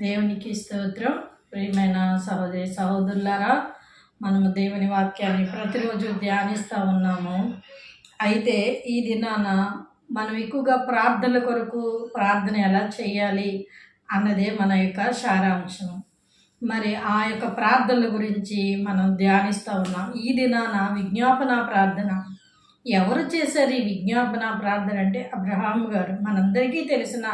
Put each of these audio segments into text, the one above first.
దేవునికి స్తోత్రం. ప్రియమైన సహోదరి సహోదరులారా మనము దేవుని వాక్యాన్ని ప్రతిరోజు ధ్యానిస్తూ ఉన్నాము. అయితే ఈ దినాన మనం ఎక్కువగా ప్రార్థనల కొరకు ప్రార్థన ఎలా చేయాలి అన్నదే మన యొక్క సారాంశం. మరి ఆ యొక్క ప్రార్థనల గురించి మనం ధ్యానిస్తూ ఉన్నాం. ఈ దినాన విజ్ఞాపన ప్రార్థన. ఎవరు చేశారు ఈ విజ్ఞాపన ప్రార్థన అంటే అబ్రహాం గారు. మనందరికీ తెలిసిన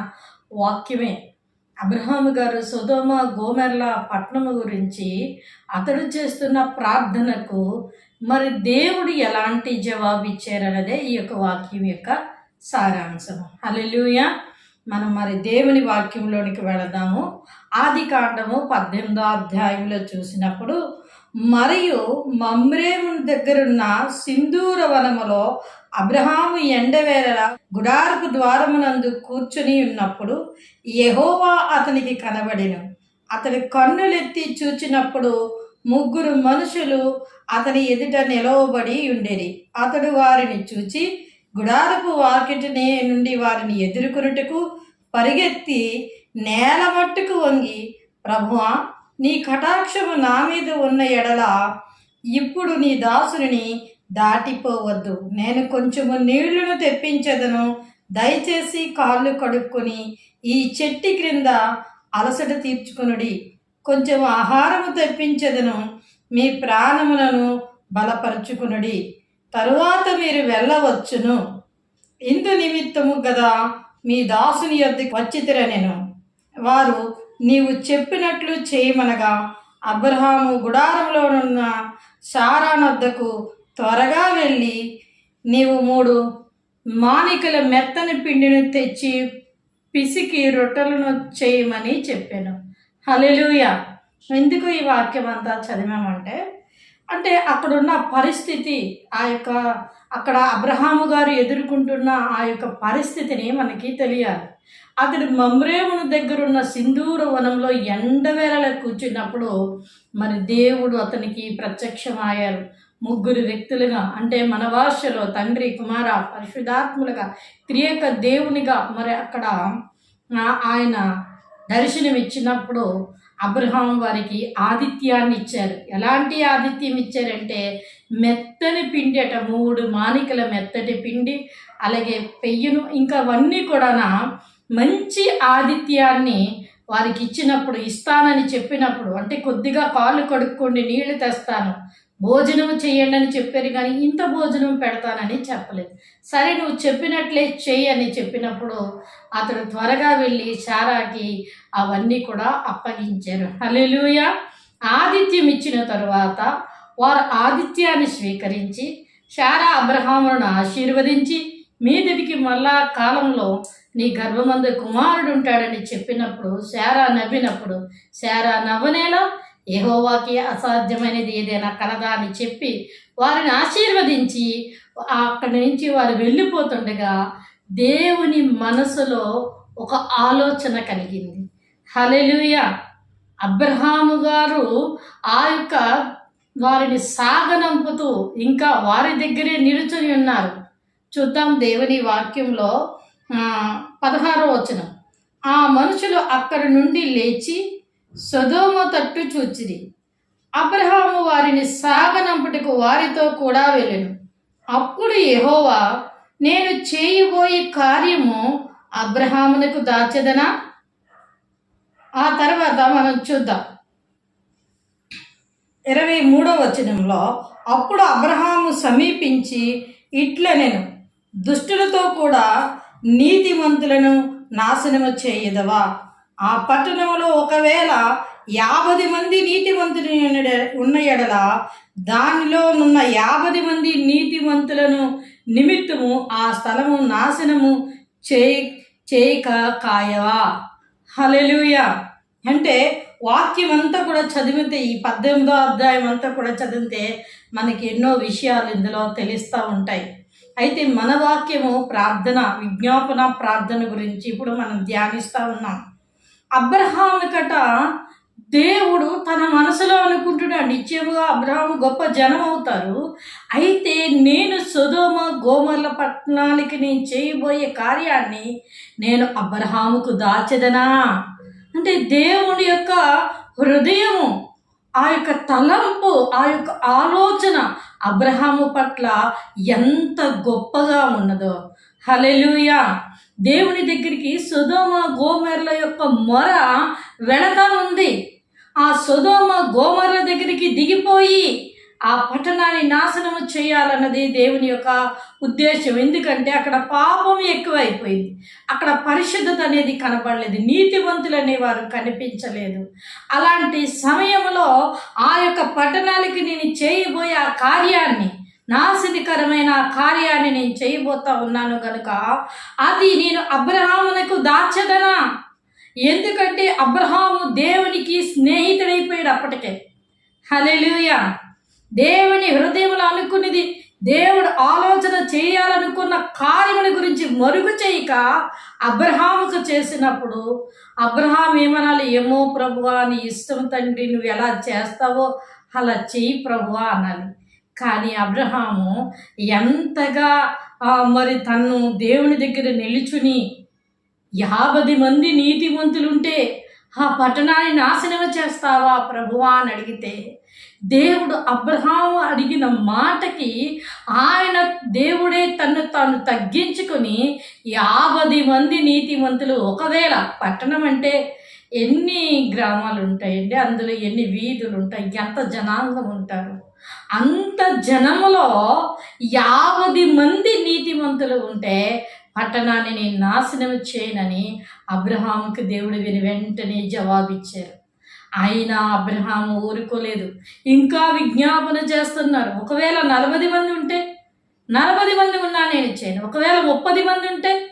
వాక్యమే. అబ్రహాం గారు సుధోమ గోమెర్ల పట్టణము గురించి అతడు చేస్తున్న ప్రార్థనకు మరి దేవుడు ఎలాంటి జవాబు ఇచ్చారన్నదే ఈ యొక్క వాక్యం యొక్క సారాంశం హల్లెలూయ. మనం మరి దేవుని వాక్యంలోనికి వెళదాము. ఆది కాండము పద్దెనిమిదో అధ్యాయంలో చూసినప్పుడు మరియు మమ్రేము దగ్గరున్న సింధూర వనములో అబ్రహాము ఎండవేళ గుడారపు ద్వారమునందు కూర్చుని ఉన్నప్పుడు యహోవా అతనికి కనబడెను. అతని కన్నులెత్తి చూచినప్పుడు ముగ్గురు మనుషులు అతని ఎదుట నిలవబడి ఉండేది అతడు వారిని చూచి గుడారపు వాకిటిని నుండి వారిని ఎదుర్కొనుటకు పరిగెత్తి నేల మట్టుకు వంగి ప్రభువా నీ కటాక్షము నా మీద ఉన్న ఎడల ఇప్పుడు నీ దాసుని దాటిపోవద్దు. నేను కొంచెము నీళ్ళను తెప్పించదను. దయచేసి కాళ్ళు కడుక్కొని ఈ చెట్టి క్రింద అలసట తీర్చుకునుడి. కొంచెం ఆహారము తెప్పించదను. మీ ప్రాణములను బలపరుచుకునుడి. తరువాత మీరు వెళ్ళవచ్చును. ఇందు నిమిత్తము కదా మీ దాసుని యొద్దకు వచ్చితిరనెను. వారు నీవు చెప్పినట్లు చేయమనగా అబ్రహాము గుడారంలోనున్న సారానొద్దకు త్వరగా వెళ్ళి నీవు మూడు మానికల మెత్తని పిండిని తెచ్చి పిసికి రొట్టెలను చేయమని చెప్పాను. హలెలుయ ఎందుకు ఈ వాక్యం అంతా చదివామంటే అంటే అక్కడున్న పరిస్థితి ఆ యొక్క అక్కడ అబ్రహాము గారు ఎదుర్కొంటున్న ఆ యొక్క పరిస్థితిని మనకి తెలియాలి. అతడు మమ్రేవుని దగ్గరున్న సింధూర వనంలో ఎండవేళల కూర్చున్నప్పుడు మరి దేవుడు అతనికి ప్రత్యక్షమయ్యారు. ముగ్గురు వ్యక్తులుగా అంటే మన భాషలో తండ్రి కుమార పరిశుధాత్ములుగా త్రియక దేవునిగా మరి అక్కడ ఆయన దర్శనం ఇచ్చినప్పుడు అబ్రహాం వారికి ఆతిథ్యాన్ని ఇచ్చారు ఎలాంటి ఆతిథ్యం ఇచ్చారంటే మెత్తని పిండి అట మూడు మానికల మెత్తటి పిండి అలాగే పెయ్యను ఇంకా అవన్నీ కూడా మంచి ఆతిథ్యాన్ని వారికి ఇచ్చినప్పుడు ఇస్తానని చెప్పినప్పుడు అంటే కొద్దిగా కాళ్ళు కడుక్కోండి నీళ్ళు తెస్తాను భోజనం చేయండి అని చెప్పారు కానీ ఇంత భోజనం పెడతానని చెప్పలేదు. సరే నువ్వు చెప్పినట్లే చెయ్యి అని చెప్పినప్పుడు అతడు త్వరగా వెళ్ళి శారాకి అవన్నీ కూడా అప్పగించారు. హల్లెలూయ! ఆతిథ్యం ఇచ్చిన తరువాత వారు ఆతిథ్యాన్ని స్వీకరించి శారా అబ్రహాములను ఆశీర్వదించి మీదటికి మళ్ళా కాలంలో నీ గర్భమందు కుమారుడు ఉంటాడని చెప్పినప్పుడు శారా నవ్వినప్పుడు శారా నవ్వనేలా యెహోవాకి అసాధ్యమైనది ఏదైనా కలదా అని చెప్పి వారిని ఆశీర్వదించి అక్కడి నుంచి వారు వెళ్ళిపోతుండగా దేవుని మనసులో ఒక ఆలోచన కలిగింది. హలెలుయ అబ్రహాము గారు ఆ యొక్క వారిని సాగనంపుతూ ఇంకా వారి దగ్గరే నిలుచుని ఉన్నారు. చూద్దాం దేవుని వాక్యంలో పదహారో వచనం. ఆ మనుషులు అక్కడి నుండి లేచి సొదోమ తట్టు చూచిరి. అబ్రహాము వారిని సాగనంపుటకు వారితో కూడా వెళ్ళెను. అప్పుడు యహోవా నేను చేయబోయే కార్యము అబ్రహామునకు దాచెదనా? ఆ తర్వాత మనం చూద్దాం. ఇరవై మూడో వచనంలో అప్పుడు అబ్రహాము సమీపించి ఇట్లనెను దుష్టులతో కూడా నీతిమంతులను నాశనము చేయదవా? ఆ పట్టణంలో ఒకవేళ యాభై మంది నీతివంతులు ఉన్న- ఉన్న ఎడల దానిలో ఉన్న యాభై మంది నీతివంతులను నిమిత్తము ఆ స్థలము నాశనము చేయి చేయక కాయవా హలెలుయ అంటే వాక్యం అంతా కూడా చదివితే ఈ పద్దెనిమిదో అధ్యాయం అంతా కూడా చదివితే మనకి ఎన్నో విషయాలు ఇందులో తెలుస్తూ ఉంటాయి. అయితే మన వాక్యము ప్రార్థన విజ్ఞాపన ప్రార్థన గురించి ఇప్పుడు మనం ధ్యానిస్తూ ఉన్నాం. అబ్రహాముకట దేవుడు తన మనసులో అనుకుంటున్నాడు నిత్యముగా అబ్రహాం గొప్ప జనం అవుతారు. అయితే నేను సుధోమ గోమర్ల పట్టణానికి నేను చేయబోయే కార్యాన్ని నేను అబ్రహాముకు దాచదనా? అంటే దేవుని యొక్క హృదయము ఆ యొక్క తలంపు ఆ యొక్క ఆలోచన అబ్రహాము పట్ల ఎంత గొప్పగా ఉన్నదో. హలెలుయా దేవుని దగ్గరికి సుధోమ గోమర్ల యొక్క మొర వెళతా ఉంది. ఆ సుధోమ గోమర్ల దగ్గరికి దిగిపోయి ఆ పట్టణాన్ని నాశనము చేయాలన్నది దేవుని యొక్క ఉద్దేశం ఎందుకంటే అక్కడ పాపం ఎక్కువైపోయింది. అక్కడ పరిశుద్ధత అనేది కనపడలేదు నీతివంతులు అనేవారు కనిపించలేదు. అలాంటి సమయంలో ఆ యొక్క పట్టణాలకి నేను చేయబోయే ఆ కార్యాన్ని నాశనికరమైన కార్యాన్ని నేను చేయబోతా ఉన్నాను కనుక అది నేను అబ్రహామునకు దాచదనా? ఎందుకంటే అబ్రహాము దేవునికి స్నేహితుడైపోయాడు అప్పటికే హలెలుయ దేవుని హృదయంలో అనుకున్నది దేవుడు ఆలోచన చేయాలనుకున్న కార్యముల గురించి మరుగు చేయక అబ్రహాముకు చేసినప్పుడు అబ్రహాం ఏమనాలి? ఏమో ప్రభువా నీ ఇష్టం తండ్రి నువ్వు ఎలా చేస్తావో అలా చెయ్యి ప్రభువా అనాలి కానీ అబ్రహాము ఎంతగా మరి తను దేవుని దగ్గర నిలుచుని యాభై మంది నీతిమంతులుంటే ఆ పట్టణాన్ని నాశనం చేస్తావా ప్రభువా అని అడిగితే దేవుడు అబ్రహాము అడిగిన మాటకి ఆయన దేవుడే తను తాను తగ్గించుకొని యాభై మంది నీతిమంతులు ఒకవేళ పట్టణం అంటే ఎన్ని గ్రామాలు ఉంటాయండి అందులో ఎన్ని వీధులు ఉంటాయి ఎంత జనాంగం ఉంటారు అంత జనములో యాభై మంది నీతిమంతులు ఉంటే పట్టణాన్ని నేను నాశనం చేయనని అబ్రహాముకు దేవుడు విని వెంటనే జవాబిచ్చారు. అయినా అబ్రహాము ఊరుకోలేదు. ఇంకా విజ్ఞాపన చేస్తున్నారు. ఒకవేళ నలభై మంది ఉంటే నలభై మంది ఉన్నా నేను చేయను. ఒకవేళ ముప్పది మంది ఉంటే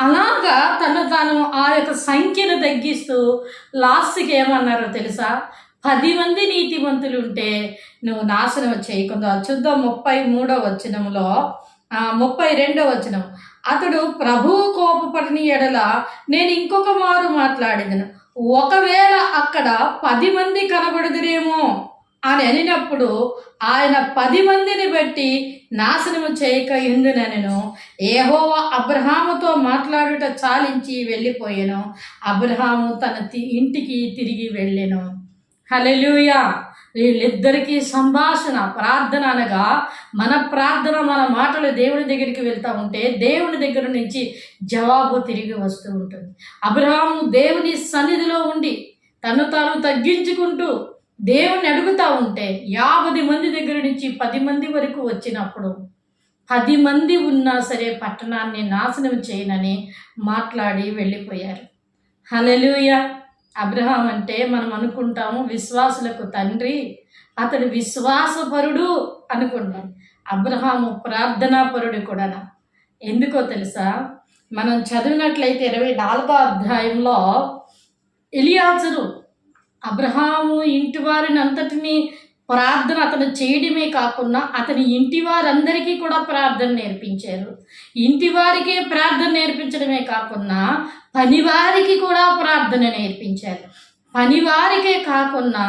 అలాగా తను తాను ఆ యొక్క సంఖ్యను తగ్గిస్తూ లాస్ట్కి ఏమన్నారో తెలుసా? పది మంది నీతివంతులు ఉంటే నువ్వు నాశనం చేయకుండా చూద్దాం ముప్పై మూడో వచనంలో ముప్పై రెండో వచనం. అతడు ప్రభువు కోపపడిన ఎడల నేను ఇంకొక మారు మాట్లాడిదను. ఒకవేళ అక్కడ పది మంది కనబడుదురేమో అని అనినప్పుడు ఆయన పది మందిని బట్టి నాశనము చేయక ఎందునెను ఏహోవా అబ్రహాముతో మాట్లాడుట చాలించి వెళ్ళిపోయాను. అబ్రహాము తన తి- ఇంటికి తిరిగి వెళ్ళాను. హలెలుయా వీళ్ళిద్దరికీ సంభాషణ ప్రార్థన అనగా మన ప్రార్థన మన మాటలు దేవుని దగ్గరికి వెళ్తూ ఉంటే దేవుని దగ్గర నుంచి జవాబు తిరిగి వస్తూ ఉంటుంది. అబ్రహాము దేవుని సన్నిధిలో ఉండి తను తాను తగ్గించుకుంటూ దేవుని అడుగుతూ ఉంటే యాభై మంది దగ్గర నుంచి పది మంది వరకు వచ్చినప్పుడు పది మంది ఉన్నా సరే పట్టణాన్ని నాశనం చేయనని మాట్లాడి వెళ్ళిపోయారు. హలెలూయ అబ్రహాం అంటే మనం అనుకుంటాము విశ్వాసులకు తండ్రి అతడు విశ్వాసపరుడు అనుకుంటాం. అబ్రహాము ప్రార్థనాపరుడు కూడా ఎందుకో తెలుసా? మనం చదివినట్లయితే ఇరవై నాలుగో అధ్యాయంలో ఎలియాజరు అబ్రహాము ఇంటి వారిని అంతటినీ ప్రార్థన అతను చేయడమే కాకుండా అతని ఇంటి వారందరికీ కూడా ప్రార్థన నేర్పించారు. ఇంటి వారికే ప్రార్థన నేర్పించడమే కాకుండా పనివారికి కూడా ప్రార్థన నేర్పించారు. పనివారికే కాకుండా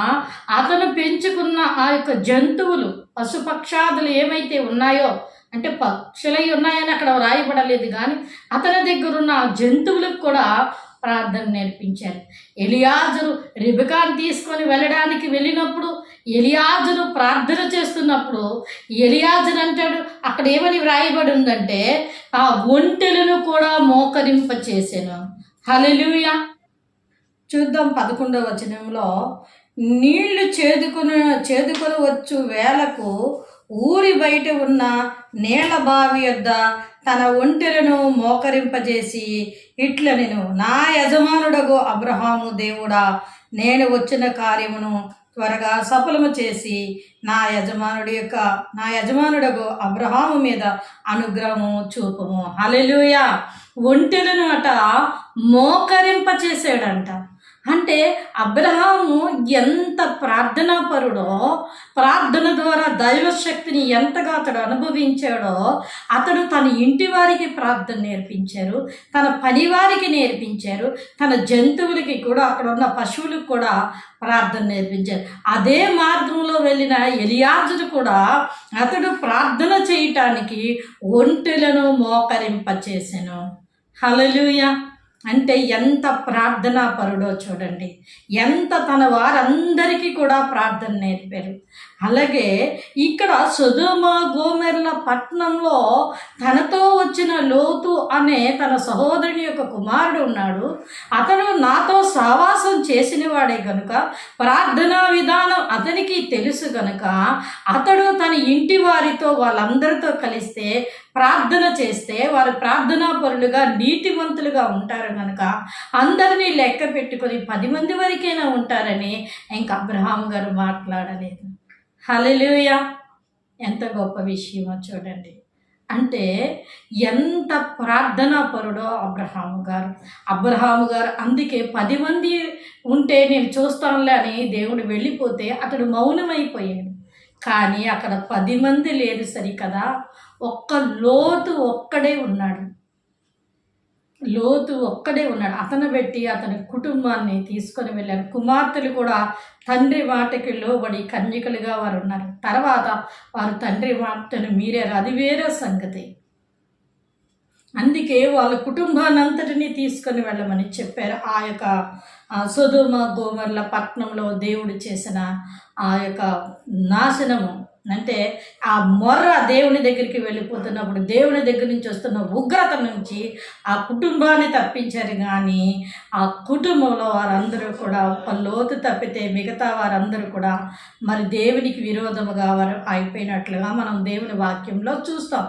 అతను పెంచుకున్న ఆ యొక్క జంతువులు పశుపక్షాదులు ఏమైతే ఉన్నాయో అంటే పక్షులై ఉన్నాయని అక్కడ వ్రాయబడలేదు కానీ అతని దగ్గర ఉన్న ఆ జంతువులకు కూడా ప్రార్థన నేర్పించారు. ఎలియాజరు రిబికాన్ తీసుకొని వెళ్ళడానికి వెళ్ళినప్పుడు ఎలియాజును ప్రార్థన చేస్తున్నప్పుడు ఎలియాజును అంటాడు అక్కడ ఏమని వ్రాయబడి ఉందంటే ఆ ఒంటెలను కూడా మోకరింప చేశాను హలలుయ చూద్దాం పదకొండవ వచనంలో నీళ్ళు చేదుకుని చేదుకొని వచ్చు వేలకు ఊరి బయట ఉన్న నీళ్ళ బావి యొద్ద తన ఒంటెలను మోకరింపజేసి ఇట్ల నేను నా యజమానుడగు అబ్రహాము దేవుడా నేను వచ్చిన కార్యమును త్వరగా సఫలము చేసి నా యజమానుడి యొక్క నా యజమానుడకు అబ్రహాము మీద అనుగ్రహము చూపము. హలెలుయా ఒంటెలను అట మోకరింప చేసాడంట అంటే అబ్రహాము ఎంత ప్రార్థనాపరుడో ప్రార్థన ద్వారా దైవశక్తిని ఎంతగా అతడు అనుభవించాడో అతడు తన ఇంటి వారికి ప్రార్థన నేర్పించారు తన పని వారికి నేర్పించారు తన జంతువులకి కూడా అక్కడ ఉన్న పశువులకు కూడా ప్రార్థన నేర్పించారు. అదే మార్గంలో వెళ్ళిన ఎలియాజుడు కూడా అతడు ప్రార్థన చేయటానికి ఒంటెలను మోకరింపచేసెను. హలలుయా అంటే ఎంత ప్రార్థనా పరుడో చూడండి. ఎంత తన వారందరికీ కూడా ప్రార్థన నేర్పారు. అలాగే ఇక్కడ సుధుమ గోమెర్ల పట్టణంలో తనతో వచ్చిన లోతు అనే తన సహోదరుని యొక్క కుమారుడు ఉన్నాడు. అతను నాతో సావాసం చేసిన వాడే ప్రార్థనా విధానం అతనికి తెలుసు కనుక అతడు తన ఇంటి వారితో వాళ్ళందరితో కలిస్తే ప్రార్థన చేస్తే వారు ప్రార్థనా పరులుగా నీతివంతులుగా ఉంటారు కనుక అందరినీ లెక్క పెట్టుకొని పది మంది వరకైనా ఉంటారని ఇంకా అబ్రహాం గారు మాట్లాడలేదు. హలలుయ ఎంత గొప్ప విషయమో చూడండి. అంటే ఎంత ప్రార్థనా పరుడో అబ్రహాము గారు. అబ్రహాము గారు అందుకే పది మంది ఉంటే నేను చూస్తానులే అని దేవుడు వెళ్ళిపోతే అతడు మౌనమైపోయాడు. కానీ అక్కడ పది మంది లేదు సరికదా? ఒక్క లోతు ఒక్కడే ఉన్నాడు. లోతు ఒక్కడే ఉన్నాడు. అతను పెట్టి అతని కుటుంబాన్ని తీసుకొని వెళ్ళారు. కుమార్తెలు కూడా తండ్రి మాటకి లోబడి కన్యకలుగా వారు ఉన్నారు. తర్వాత వారు తండ్రి మాటను మీరారు. అది వేరే సంగతి. అందుకే వాళ్ళ కుటుంబానంతటినీ తీసుకొని వెళ్ళమని చెప్పారు. ఆ యొక్క ఆ సుధుమ గోమర్ల పట్నంలో దేవుడు చేసిన ఆ యొక్క నాశనము. అంటే ఆ మొర్ర దేవుని దగ్గరికి వెళ్ళిపోతున్నప్పుడు దేవుని దగ్గర నుంచి వస్తున్న ఉగ్రత నుంచి ఆ కుటుంబాన్ని తప్పించారు. కానీ ఆ కుటుంబంలో వారందరూ కూడా ఒక లోతు తప్పితే మిగతా వారందరూ కూడా మరి దేవునికి విరోధముగా వారు అయిపోయినట్లుగా మనం దేవుని వాక్యంలో చూస్తాం.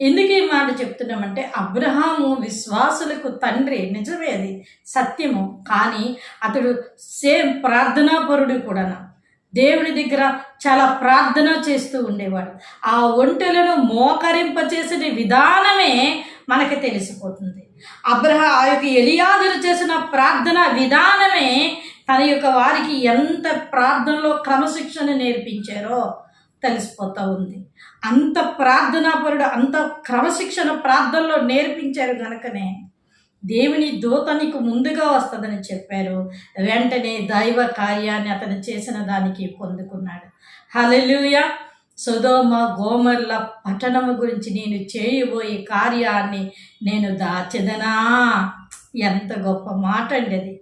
ఎందుకు ఈ మాట చెప్తున్నామంటే అబ్రహాము విశ్వాసులకు తండ్రి. నిజమే అది సత్యము. కానీ అతడు సేమ్ ప్రార్థనాపరుడు కూడా దేవుని దగ్గర చాలా ప్రార్థన చేస్తూ ఉండేవాడు. ఆ ఒంటెలను మోకరింపచేసిన విధానమే మనకి తెలిసిపోతుంది. అబ్రహ ఆ యొక్క ఎలియాదులు చేసిన ప్రార్థన విధానమే తన యొక్క వారికి ఎంత ప్రార్థనలో క్రమశిక్షణ నేర్పించారో తెలిసిపోతూ ఉంది. అంత ప్రార్థనాపరుడు అంత క్రమశిక్షణ ప్రార్థనలో నేర్పించారు కనుకనే దేవుని దూత నీకు ముందుగా వస్తుందని చెప్పారు. వెంటనే దైవ కార్యాన్ని అతను చేసిన దానికి పొందుకున్నాడు. హలలుయ సుధోమ గోమర్ల పట్టణము గురించి నేను చేయబోయే కార్యాన్ని నేను దాచెదనా? ఎంత గొప్ప మాట అండి అది.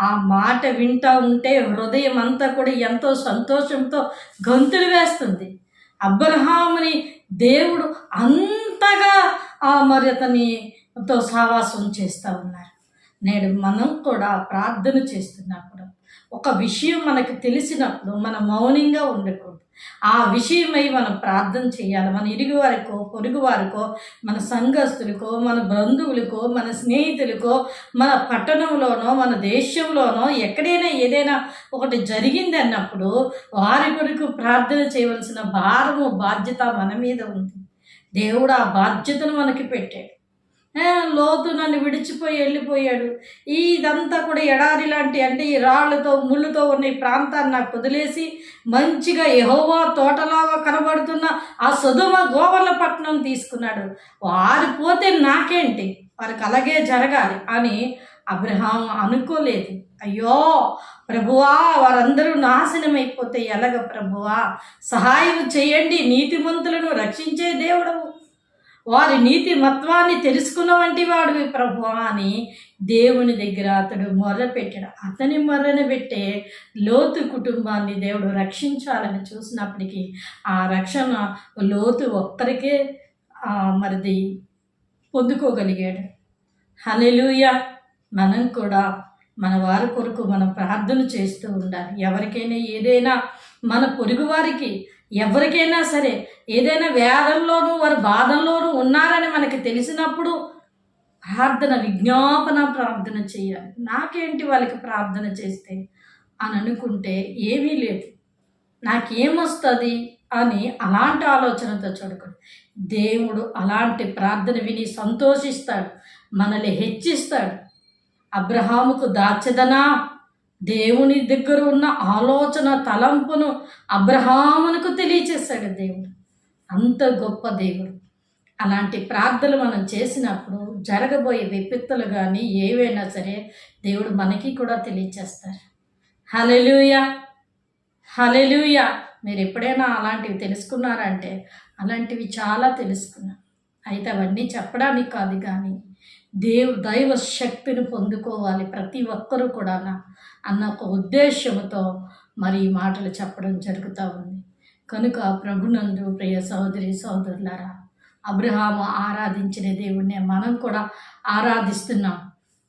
ఆ మాట వింటూ ఉంటే హృదయం అంతా కూడా ఎంతో సంతోషంతో గంతులు వేస్తుంది. అబ్రహాముని దేవుడు అంతగా ఆ మరి తో సావాసం చేస్తూ ఉన్నారు. నేడు మనం కూడా ప్రార్థన చేస్తున్నప్పుడు ఒక విషయం మనకు తెలిసినప్పుడు మనం మౌనంగా ఉండకూడదు. ఆ విషయమై మనం ప్రార్థన చేయాలి. మన ఇరుగు వారికో పొరుగు వారికో మన సంఘస్థులకో మన బంధువులకో మన స్నేహితులకో మన పట్టణంలోనో మన దేశంలోనో ఎక్కడైనా ఏదైనా ఒకటి జరిగింది అన్నప్పుడు వారి కొరకు ప్రార్థన చేయవలసిన భారము బాధ్యత మన మీద ఉంది. దేవుడు ఆ బాధ్యతను మనకి పెట్టాడు. లోతు నన్ను విడిచిపోయి వెళ్ళిపోయాడు. ఈ ఇదంతా కూడా ఎడారి లాంటి అంటే ఈ రాళ్ళతో ముళ్ళుతో ఉన్న ఈ ప్రాంతాన్ని నాకు వదిలేసి మంచిగా ఎహోవా తోటలాగా కనబడుతున్న ఆ సుధుమ గోవర్ల పట్టణం తీసుకున్నాడు. వారు పోతే నాకేంటి? వారికి అలాగే జరగాలి అని అబ్రహాం అనుకోలేదు. అయ్యో ప్రభువా వారందరూ నాశనం అయిపోతే ఎలాగ ప్రభువా? సహాయం చేయండి నీతిమంతులను రక్షించే దేవుడవు. వారి నీతి మత్వాన్ని తెలుసుకున్న వంటి వాడివి ప్రభు అని దేవుని దగ్గర అతడు మొర్ర పెట్టాడు. అతని మొర్రను పెట్టే లోతు కుటుంబాన్ని దేవుడు రక్షించాలని చూసినప్పటికీ ఆ రక్షణ లోతు ఒక్కరికే మరిది పొందుకోగలిగాడు. హలెలుయ మనం కూడా మన వారి కొరకు మనం ప్రార్థన చేస్తూ ఉండాలి. ఎవరికైనా ఏదైనా మన పొరుగు వారికి ఎవరికైనా సరే ఏదైనా వేదంలోనూ వారి బాధల్లోనూ ఉన్నారని మనకి తెలిసినప్పుడు ప్రార్థన విజ్ఞాపన ప్రార్థన చేయాలి. నాకేంటి వాళ్ళకి ప్రార్థన చేస్తే అని అనుకుంటే ఏమీ లేదు. నాకేమొస్తుంది అని అలాంటి ఆలోచనతో చూడకూడదు. దేవుడు అలాంటి ప్రార్థన విని సంతోషిస్తాడు మనల్ని హెచ్చిస్తాడు. అబ్రహాముకు దాచదనా? దేవుని దగ్గర ఉన్న ఆలోచన తలంపును అబ్రహామునకు తెలియచేశాడు దేవుడు. అంత గొప్ప దేవుడు. అలాంటి ప్రార్థనలు మనం చేసినప్పుడు జరగబోయే విపత్తులు కానీ ఏవైనా సరే దేవుడు మనకి కూడా తెలియచేస్తారు. హలెలుయ హలెలుయ మీరు ఎప్పుడైనా అలాంటివి తెలుసుకున్నారంటే అలాంటివి చాలా తెలుసుకున్నాను అయితే అవన్నీ చెప్పడానికి కాదు కానీ దేవు దైవ శక్తిని పొందుకోవాలి ప్రతి ఒక్కరూ కూడా అన్న ఒక ఉద్దేశంతో మరి ఈ మాటలు చెప్పడం జరుగుతూ ఉంది. కనుక ప్రభునందు ప్రియ సహోదరి సహోదరులారా అబ్రహాము ఆరాధించిన దేవుణ్ణి మనం కూడా ఆరాధిస్తున్నాం.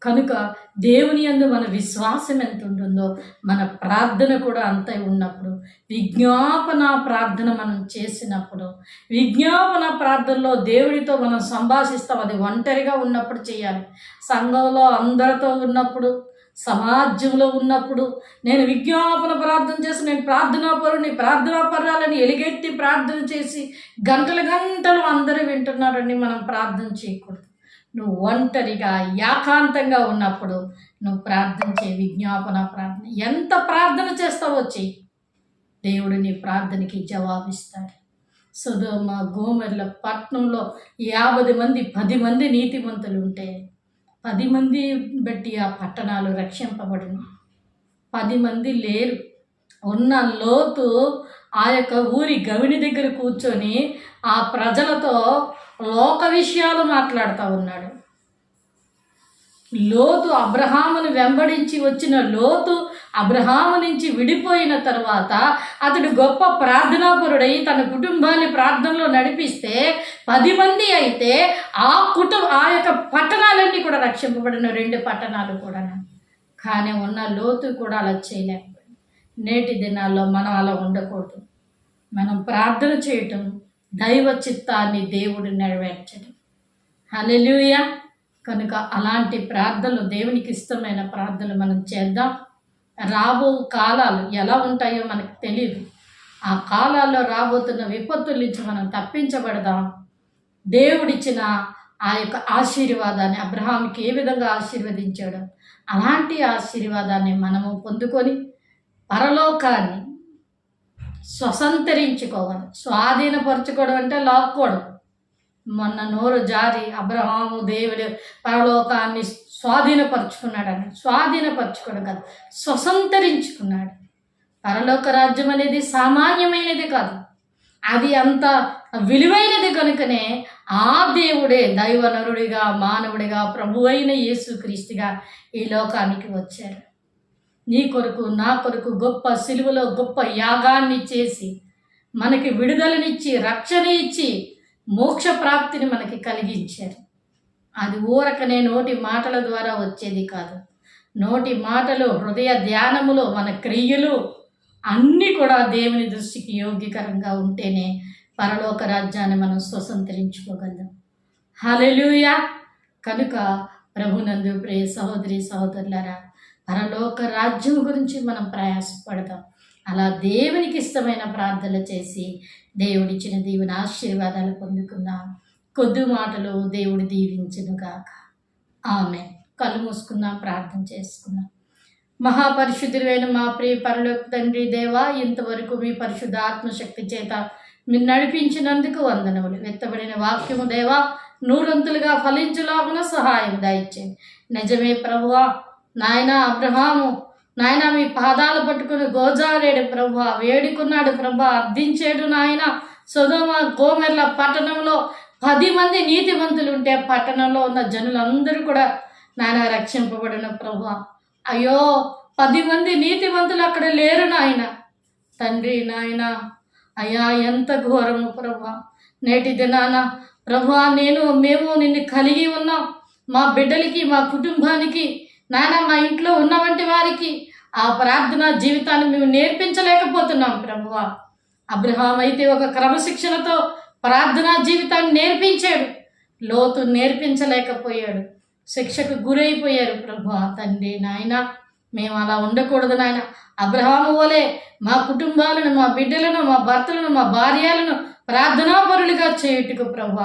కనుక దేవుని యందు మన విశ్వాసం ఎంత ఉంటుందో మన ప్రార్థన కూడా అంతే ఉన్నప్పుడు విజ్ఞాపన ప్రార్థన మనం చేసినప్పుడు విజ్ఞాపన ప్రార్థనలో దేవుడితో మనం సంభాషిస్తాం. అది ఒంటరిగా ఉన్నప్పుడు చేయాలి. సంఘంలో అందరితో ఉన్నప్పుడు సమాజంలో ఉన్నప్పుడు నేను విజ్ఞాపన ప్రార్థన చేసి నేను ప్రార్థనా పరుని ప్రార్థనా పరాలని ఎలుగెత్తి ప్రార్థన చేసి గంటలు గంటలు అందరూ వింటున్నారని మనం ప్రార్థన చేయకూడదు. నువ్వు ఒంటరిగా ఏకాంతంగా ఉన్నప్పుడు నువ్వు ప్రార్థన చేయి విజ్ఞాపన ప్రార్థన. ఎంత ప్రార్థన చేస్తావో చెయ్యి. దేవుడు నీ ప్రార్థనకి జవాబిస్తాడు. సుధోమ గోమెర్ల పట్నంలో యాభై మంది పది మంది నీతిమంతులు ఉంటే పది మంది బట్టి ఆ పట్టణాలు రక్షింపబడిన. పది మంది లేరు. ఉన్న లోతు ఆ యొక్క ఊరి గవిని దగ్గర కూర్చొని ఆ ప్రజలతో లోక విషయాలు మాట్లాడుతూ ఉన్నాడు. లోతు అబ్రహామును వెంబడించి వచ్చిన లోతు అబ్రహాము నుంచి విడిపోయిన తర్వాత అతడు గొప్ప ప్రార్థనాపరుడై తన కుటుంబాన్ని ప్రార్థనలో నడిపిస్తే పది మంది అయితే ఆ కుటుంబ ఆ యొక్క పట్టణాలన్నీ కూడా రక్షింపబడిన రెండు పట్టణాలు కూడా. కానీ ఉన్న లోతు కూడా అలా చేయలేకపోయింది. నేటి దినాల్లో మనం అలా ఉండకూడదు. మనం ప్రార్థన చేయటం దైవ చిత్తాన్ని దేవుడు నెరవేర్చడం. హలెలుయ కనుక అలాంటి ప్రార్థనలు దేవునికి ఇష్టమైన ప్రార్థనలు మనం చేద్దాం. రాబో కాలాలు ఎలా ఉంటాయో మనకు తెలియదు ఆ కాలాల్లో రాబోతున్న విపత్తుల నుంచి మనం తప్పించబడదాం. దేవుడిచ్చిన ఆ యొక్క ఆశీర్వాదాన్ని అబ్రహాంకి ఏ విధంగా ఆశీర్వదించాడో? అలాంటి ఆశీర్వాదాన్ని మనము పొందుకొని పరలోకాన్ని స్వసంతరించుకోవాలి. స్వాధీనపరచుకోవడం అంటే లాక్కోవడం. మొన్న నోరు జారి అబ్రహాము దేవుడు పరలోకాన్ని స్వాధీనపరుచుకున్నాడని. స్వాధీనపరచుకోవడం కాదు స్వసంతరించుకున్నాడు. పరలోక రాజ్యం అనేది సామాన్యమైనది కాదు. అది అంత విలువైనది కనుకనే ఆ దేవుడే దైవనరుడిగా మానవుడిగా ప్రభు అయిన యేసుక్రీస్తుగా ఈ లోకానికి వచ్చారు నీ కొరకు నా కొరకు గొప్ప సిలువలో గొప్ప యాగాన్ని చేసి మనకి విడుదలనిచ్చి రక్షణ ఇచ్చి మోక్ష ప్రాప్తిని మనకి కలిగించారు. అది ఊరకనే నోటి మాటల ద్వారా వచ్చేది కాదు. నోటి మాటలు హృదయ ధ్యానములో మన క్రియలు అన్నీ కూడా దేవుని దృష్టికి యోగ్యకరంగా ఉంటేనే పరలోక రాజ్యాన్ని మనం స్వతంత్రించుకోగలం. హల్లెలూయా! కనుక ప్రభునందు ప్రే సహోదరి సహోదరులరా పరలోక రాజ్యం గురించి మనం ప్రయాసపడదాం అలా దేవునికి ఇష్టమైన ప్రార్థనలు చేసి దేవుడిచ్చిన దేవుని ఆశీర్వాదాలు పొందుకుందాం. కొద్ది మాటలు దేవుడు దీవించను కాక ఆమె కళ్ళు మూసుకుందాం ప్రార్థన చేసుకుందాం. మహాపరిశుద్ధులైన మా ప్రియ పరలోక తండ్రి దేవా ఇంతవరకు మీ పరిశుద్ధ ఆత్మశక్తి చేత మీరు నడిపించినందుకు వందనములు. వెత్తబడిన వాక్యము దేవా నూరంతులుగా ఫలించులాగున సహాయం దయచేయండి. నిజమే ప్రభువా నాయన అబ్రహాము నాయన మీ పాదాలు పట్టుకుని గోజారేడు ప్రభా వేడుకున్నాడు ప్రభా అర్థించాడు నాయన. సుధమ గోమెర్ల పట్టణంలో పది మంది నీతివంతులు ఉంటే పట్టణంలో ఉన్న జనులందరూ కూడా నాయన రక్షింపబడిన ప్రభు. అయ్యో పది మంది నీతివంతులు అక్కడ లేరు నాయన. తండ్రి నాయన అయ్యా ఎంత ఘోరము ప్రభా. నేటి దినాన ప్రభా నేను మేము నిన్ను కలిగి ఉన్నాం. మా బిడ్డలకి మా కుటుంబానికి నాయన మా ఇంట్లో ఉన్న వంటి వారికి ఆ ప్రార్థన జీవితాన్ని మేము నేర్పించలేకపోతున్నాం ప్రభువ. అబ్రహాం అయితే ఒక క్రమశిక్షణతో ప్రార్థనా జీవితాన్ని నేర్పించాడు. లోతు నేర్పించలేకపోయాడు. శిక్షకు గురైపోయారు ప్రభు తండ్రి నాయన. మేము అలా ఉండకూడదు నాయన. అబ్రహాము వలె మా కుటుంబాలను మా బిడ్డలను మా భర్తలను మా భార్యలను ప్రార్థనాపరులుగా చేయుటకు ప్రభు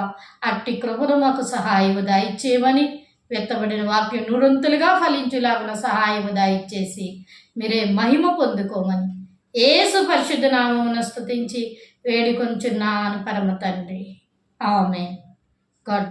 అట్టి కృపను మాకు సహాయము దయచేయమని వెత్తబడిన వాక్యం నూరొంతులుగా ఫలించులాగున సహాయము దాయిచ్చేసి మీరే మహిమ పొందుకోమని. ఏసు పరిశుద్ధ నామమును స్థుతించి వేడుకొంచున్నాను పరమ తండ్రి. ఆమె గాడ్